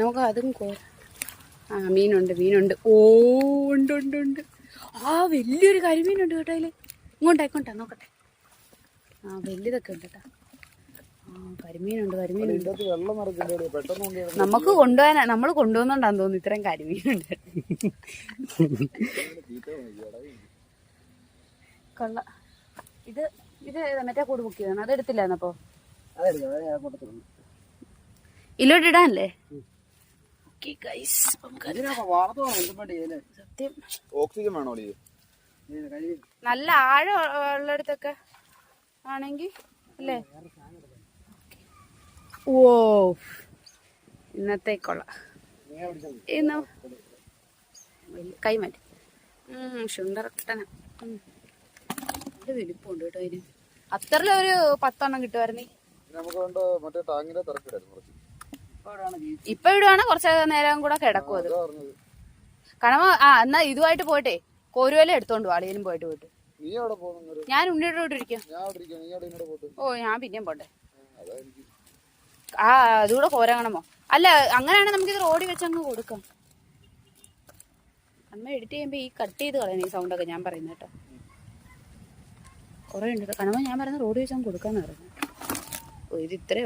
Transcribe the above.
നമുക്ക് അതും ആ മീനുണ്ട് മീനുണ്ട്. ഓ ഉണ്ട് ഉണ്ട് ഉണ്ട്. ആ വലിയൊരു കരിമീനുണ്ട് കേട്ടോ അതിൽ. ഇങ്ങോട്ടായിക്കോട്ടെ ഇങ്ങോട്ടാ നോക്കട്ടെ. ആ വലിയതൊക്കെ ഉണ്ട് കേട്ടോ. കരിമീനുണ്ട് കരിമീനുണ്ട്. നമുക്ക് കൊണ്ടുപോകാൻ നമ്മൾ കൊണ്ടുപോകുന്നുണ്ടാന്ന് തോന്നുന്നു ഇത്രയും കരിമീനുണ്ട്. കൊള്ള ഇത് ഇത്? മറ്റേ കൂട് ബുക്ക് ചെയ്താണ് അത് എടുത്തില്ലായിരുന്നപ്പോ? അതെടുക്കാം ഇല്ലോട്ട് ഇടാനല്ലേ ഓക്കെ ഗൈസ് സത്യം. ഓക്സിജൻ വേണോ നല്ല ആഴം ഉള്ളിടത്തൊക്കെ ആണെങ്കിൽ അല്ലേ? ഓ ഇന്നത്തേക്കുള്ള ഇന്ന്? വലിയ- കൈ മാറ്റി ഷുണ്ടറട്ടന നല്ല വലിപ്പമുണ്ട് കേട്ടോ അതിന് അത്രയിലൊരു പത്തെണ്ണം കിട്ടുമായിരുന്നേ. നമുക്ക് മറ്റേ ടാങ്ങിന്റെ തിരക്കിടായിരുന്നു ഇപ്പൊ ഇടുവാണ് കുറച്ച് നേരം കൂടെ കിടക്കും അത്. കാരണം ആ എന്നാ ഇതുമായിട്ട് പോയിട്ടെ കോരുവല എടുത്തോണ്ട് വാളിയിലും പോയിട്ട് പോയിട്ട്. ഞാൻ ഉണ്ണിയുടെ കൂടെ ഇരിക്കും. ഓ ഞാൻ പിന്നെയും പോട്ടെ. ആ അതുകൂടെ കോരങ്ങണമോ അല്ല അങ്ങനെയാണെങ്കിൽ ഇത് റോഡിൽ വെച്ച് അങ്ങ് കൊടുക്കാം. അമ്മ എഡിറ്റ് ചെയ്യുമ്പോ ഈ കട്ട് ചെയ്ത് കളയണം ഈ സൗണ്ട് ഒക്കെ ഞാൻ പറയുന്നത് കേട്ടോ. കുറെ ഉണ്ട് കണമ ഞാൻ പറയുന്നത് റോഡിൽ വെച്ച് അങ്ങ് കൊടുക്കാന്ന് പറയുന്നത്. ഇത് ഇത്രേ